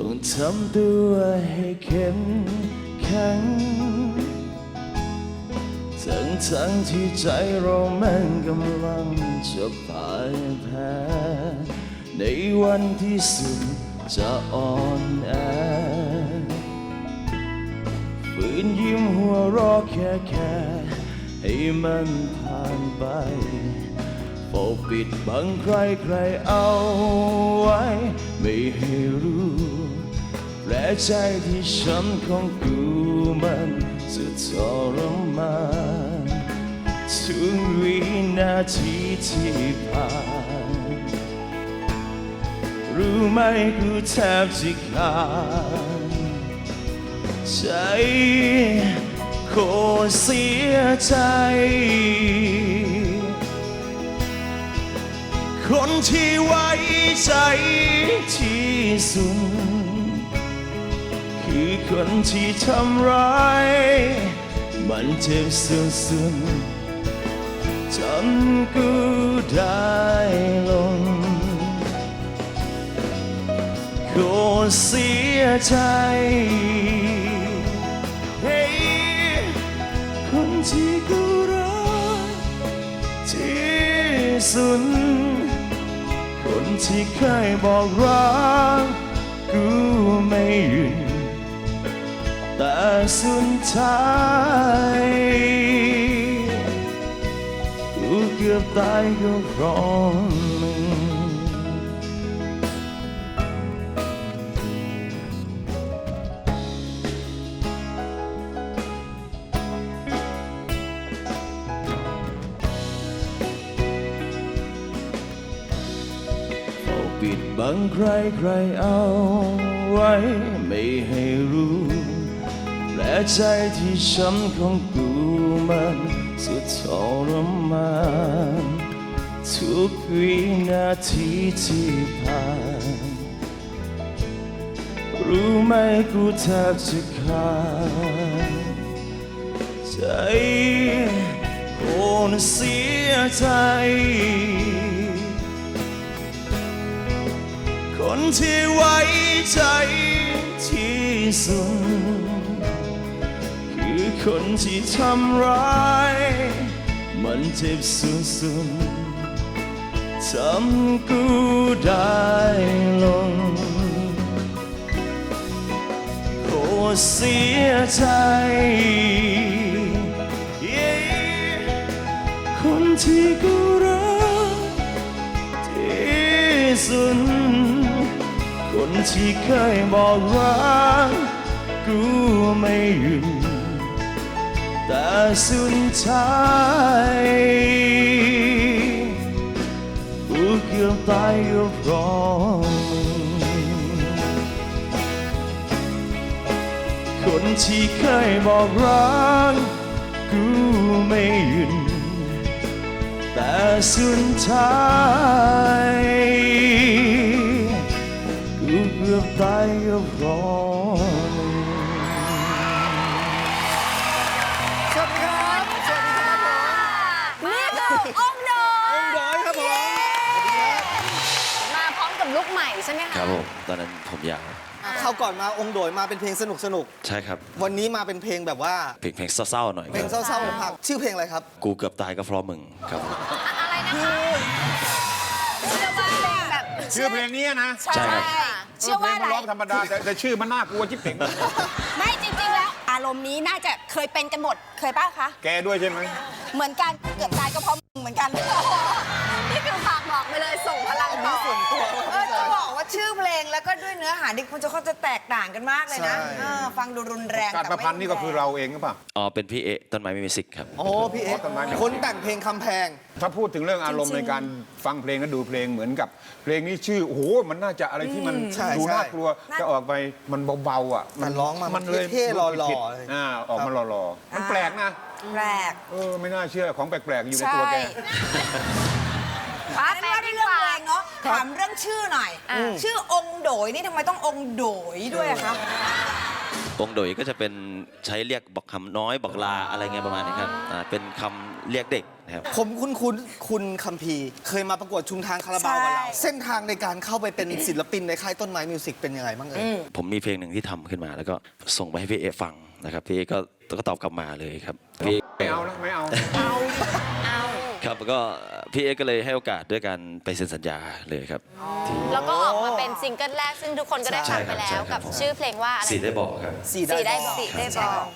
้องทำตัวให้เข้มแข็งทั้งทั้งที่ใจเราแม่งกำลังจะพ่ายแพ้ในวันที่สุดจะอ่อนแอฝืนยิ้มหัวรอแค่แค่ให้มันผ่านไปปกปิดบังใครใครเอาไว้ ไม่ให้รู้ ใจที่ฉันของกูมันจะทรมานทุกวินาทีที่ผ่านรู้ไหมกูแทบจะขาดใจโคเสียใจ คนที่ไว้ใจที่สุด คือคนที่ทำร้าย มันเจ็บสุดๆจนกูได้ลงโคตรเสียใจเฮ้ยคนที่กูรักที่สุดคนที่เคยบอกรักกูไม่ยุดแต่ สุดท้ายกูเกือบตายก็เพราะมึงเฝ้าปิดบังใครใครเอาไว้ ไม่ให้รู้ และใจที่ช้ำของกูมันสุดทรมานทุกวินาทีที่ผ่านรู้ไหมกูแทบจะขาดใจโคนเสียใจ คนที่ไว้ใจที่สุด คนที่ทำร้าย มันเจ็บสุดๆทำกูได้ลงโคตรเสียใจ คนที่กูรักที่สุดคนที่เคยบอกรักกูไม่หยุด แต่สุดท้ายกูเกือบตายก็เพราะมึงคนที่เคยบอกรักกูไม่หยุดแต่สุดท้าย หม่ใช่ไหมคะครับผมตอนนั้นผมยาวเข้าก่อนมาองค์โดยมาเป็นเพลงสนุกสนุกใช่ครับๆวันนี้มาเป็นเพลงแบบว่า เพลงเพลงเศร้าๆหน่อยเพลงเศร้าๆของผักชื่อเพลงอะไรครับ กูเกือบตายก็เพราะมึงครับผมอะไรนะคะเชื่อว่าแบบชื่อเพลงนี้นะใช่ครับเชื่อว่าเพลอะงไรมันร้องธรรมดาแต่แต่ชื่อมันน่ากลัวจิ๊บเป่งไม่จริงๆแล้ว อารมณ์นี้น่าจะเคยเป็นกันหมดเคยป่ะคะ แกด้วยใช่ไหม เหมือนกันเกือบตายก็เพราะมึงเหมือนกัน นี่คือฝาก งแล้วก็ด้วยเนื้อหาที่คุณจะเขาจะแตกต่างกันมากเลยนะใช่ เออฟังดูรุนแรงการแต่ประไม่พันธ์นี่ก็คือเราเองหรือเปล่า อ๋อ เป็นพี่เอต้นไม้ไม่มีสิกครับโอ้พี่เอ็กซ์อ๋อต้นไม้เนี่ยคนแต่งเพลงคำแพง ถ้าพูดถึงเรื่องอารมณ์ในการฟังเพลงและดูเพลงเหมือนกับ เพลงนี้ชื่อโอ้โหมันน่าจะอะไรที่มันใช่ดูใช่น่ากลัวจะออกไปมันเบาๆอะแต่ร้องมามันเลยเท่ๆหล่อๆผิดเลยๆอ่าออกมาหล่อๆมันแปลกนะแปลกเออไม่น่าเชื่อของแปลกๆอยู่ในตัวแก ป้าอันแปนี้ลว่าดีด้วยกเรื่องว่าเพลงเนาะถามเรื่องชื่อหน่อยชื่อองค์โดยนี่ทำไมต้ององค์โดยด้วยอะคะวงโดยก็จะเป็นใช้เรียกบอกคำน้อยบอกลาอะไรเงี้ยประมาณนี้ครับอ่าเป็นคำเรียกเด็กนะครับ ผมคุ้นคุ้นๆคุณคัมพีร์เคยมาประกวดชุมทางคาราบาวกับเราใช่เส้นทางในการเข้าไปเป็นศิลปินในค่ายต้นไม้มิวสิกเป็นยังไงบ้างเอ่ย ผมมีเพลงหนึ่งที่ทำขึ้นมาแล้วก็ส่งไปให้พี่เอฟังนะครับพี่เอก็ก็ตอบกลับมาเลยครับพี่เอไม่เอาแล้วไม่เอาครับ ก็พี่เอก็เลยให้โอกาสด้วยการไปเซ็นสัญญาเลยครับที่ แล้วก็ออกมาเป็นซิงเกิลแรกซึ่งทุกคนก็ได้ฟังไปใช่แล้ครัวบกับใช่ครับชื่อเพลงว่าอะไรสีได้บอกครับ สี่สีได้บอกบอก ได้บอก